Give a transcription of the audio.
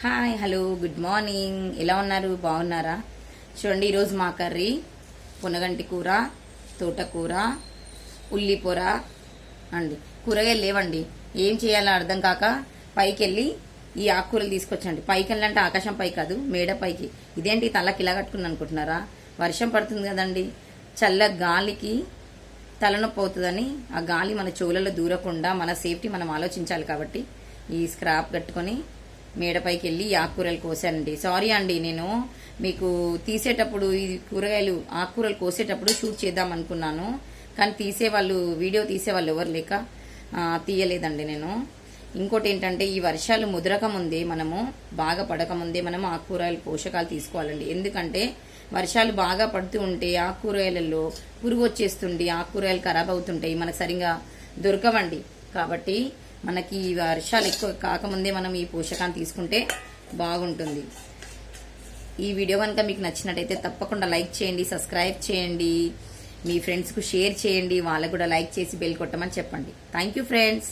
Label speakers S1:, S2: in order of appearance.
S1: Hi hello good morning ఎలా ఉన్నారు? బాగున్నారా? చూడండి ఈరోజు మా కర్రీ. పునగంటి కూర తోటకూర ఉల్లిపొర అండి. కూరగాయలు లేవండి. ఏం చేయాలో అర్థం కాక పైకి వెళ్ళి ఈ ఆకుకూరలు తీసుకొచ్చండి. పైకి వెళ్ళంటే ఆకాశం పై కాదు మేడ పైకి. ఇదేంటి? తలకి ఇలా కట్టుకుని అనుకుంటున్నారా? వర్షం పడుతుంది కదండి. చల్ల గాలికి తలనొప్పి అవుతుందని ఆ గాలి మన చెవులలో దూరకుండా మన సేఫ్టీ మనం ఆలోచించాలి కాబట్టి ఈ స్క్రాప్ కట్టుకొని మేడపైకి వెళ్ళి ఆకుకూరలు కోసానండి. సారీ అండి నేను మీకు తీసేటప్పుడు ఈ కూరగాయలు ఆకుకూరలు కోసేటప్పుడు షూట్ చేద్దాం అనుకున్నాను. కానీ తీసేవాళ్ళు వీడియో తీసేవాళ్ళు ఎవరు లేక తీయలేదండి నేను. ఇంకోటి ఏంటంటే ఈ వర్షాలు ముదరక ముందే మనము బాగా పడకముందే మనము ఆకుకూరలు పోషకాలు తీసుకోవాలండి. ఎందుకంటే వర్షాలు బాగా పడుతూ ఉంటే ఆకుకూరలలో పురుగు వచ్చేస్తుండి ఆకుకూరగాయలు ఖరాబ్ అవుతుంటాయి మనకు సరిగా దొరకవండి. కాబట్టి మనకి వర్షాలు ఎక్కువ కాకముందే మనం ఈ పోషకాన్ని తీసుకుంటే బాగుంటుంది. ఈ వీడియో కనుక మీకు నచ్చినట్టయితే తప్పకుండా లైక్ చేయండి సబ్స్క్రైబ్ చేయండి మీ ఫ్రెండ్స్కు షేర్ చేయండి వాళ్ళకు కూడా లైక్ చేసి బెల్ కొట్టమని చెప్పండి. Thank you friends.